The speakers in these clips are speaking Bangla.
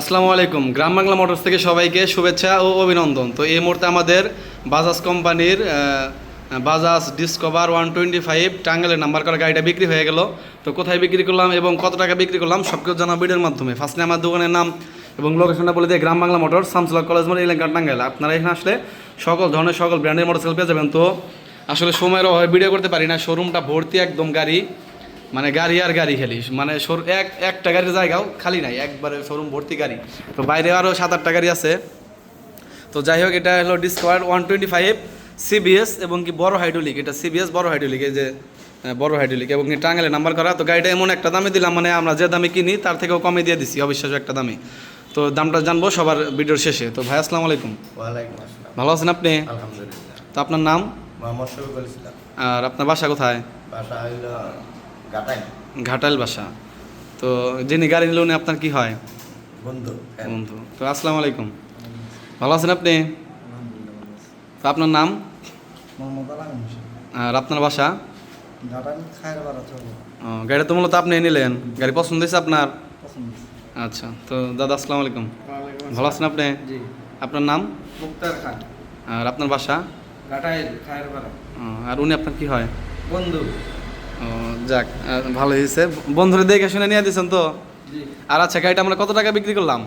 আসসালামু আলাইকুম। গ্রাম বাংলা মোটরস থেকে সবাইকে শুভেচ্ছা ও অভিনন্দন। তো এই মুহূর্তে আমাদের বাজাজ কোম্পানির Bajaj discover one twenty five টাঙ্গালের number করা গাড়িটা বিক্রি হয়ে গেল। তো কোথায় বিক্রি করলাম এবং কত টাকা বিক্রি করলাম সব কিছু জানা ভিডিওর মাধ্যমে। ফার্স্টে আমার দোকানের নাম এবং লোকেশনটা বলে দিয়ে গ্রাম বাংলা মোটর শামসুল্লাহ কলেজ মোড় এলাকা টাঙ্গাইল। আপনারা এখানে আসলে সকল ধরনের, সকল ব্র্যান্ডের মোটরসাইকেল পেয়ে যাবেন। তো আসলে সময়ের অভাবে ভিডিও করতে পারি না। শোরুমটা ভর্তি একদম গাড়ি। মানে গাড়ি আর গাড়ি খালি মানে এক একটা গাড়ির জায়গাও খালি নাই একবারে শোরুম ভর্তি গাড়ি। তো বাইরে আরও সাত আটটা গাড়ি আছে। তো যাই হোক এটা হলো discover one twenty five CBS এবং কি বড় হাইড্রোলিক এটা সিবিএস বড় হাইড্রোলিক এই যে আহ, বড় হাইড্রোলিক এবং কি টাঙ্গালে নাম্বার করা। তো গাড়িটা এমন একটা দামে দিলাম মানে আমরা যে দামে কিনি তার থেকেও কমে দিয়ে দিছি অবিশ্বাস্য একটা দামে। তো দামটা জানব সবার ভিডিওর শেষে। তো ভাই আসসালামু আলাইকুম। ওয়ালাইকুম আসসালাম। ভালো আছেন আপনি? আলহামদুলিল্লাহ। তো আপনার নাম? মোহাম্মদ শফিকুল ইসলাম। আর আপনার বাসা কোথায়? বাসা ঘাটাইল। বাসা। তো যিনি গাড়ি নিল উনি আপনার কি হয়? বন্ধু হ্যাঁ। বন্ধু। তো আসসালামু আলাইকুম। ভালো আছেন আপনি? তো আপনার নাম? আর আপনার বাসা? ঘাটাল খায়ের বাড়া চলে ও, গাড়ি তো মূলত আপনি নিলেন। গাড়ি পছন্দ হয়েছে আপনার? আচ্ছা তো দাদা আসসালামু আলাইকুম। ভালো আছেন আপনি? আপনার নাম? মুক্তার খান। আর আপনার বাসা? ঘাটাইল খায়ের বাড়া ও, আর উনি আপনার কি হয়? বন্ধু। যাক ভালো হয়েছে। বন্ধুরা দেখে শুনে নিয়ে দিয়েছেন তো? আর আচ্ছা গাড়িটা আমরা কত টাকা বিক্রি করলাম?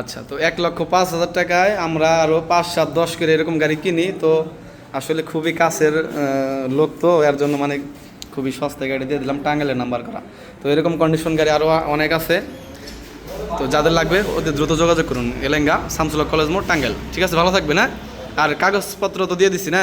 আচ্ছা তো এক লক্ষ পাঁচ হাজার টাকায় আমরা আরও পাঁচ সাত দশ করে এরকম গাড়ি কিনি। তো আসলে খুবই কাছের লোক তো এর জন্য মানে খুবই সস্তায় গাড়ি দিয়ে দিলাম টাঙ্গালের নাম্বার করা। তো এরকম কন্ডিশন গাড়ি আরও অনেক আছে। তো যাদের লাগবে ওদের দ্রুত যোগাযোগ করুন। এলেঙ্গা শামসুল্লাহ কলেজ মোড় টাঙ্গাইল। ঠিক আছে ভালো থাকবে না আর কাগজপত্র তো দিয়ে দিছি না?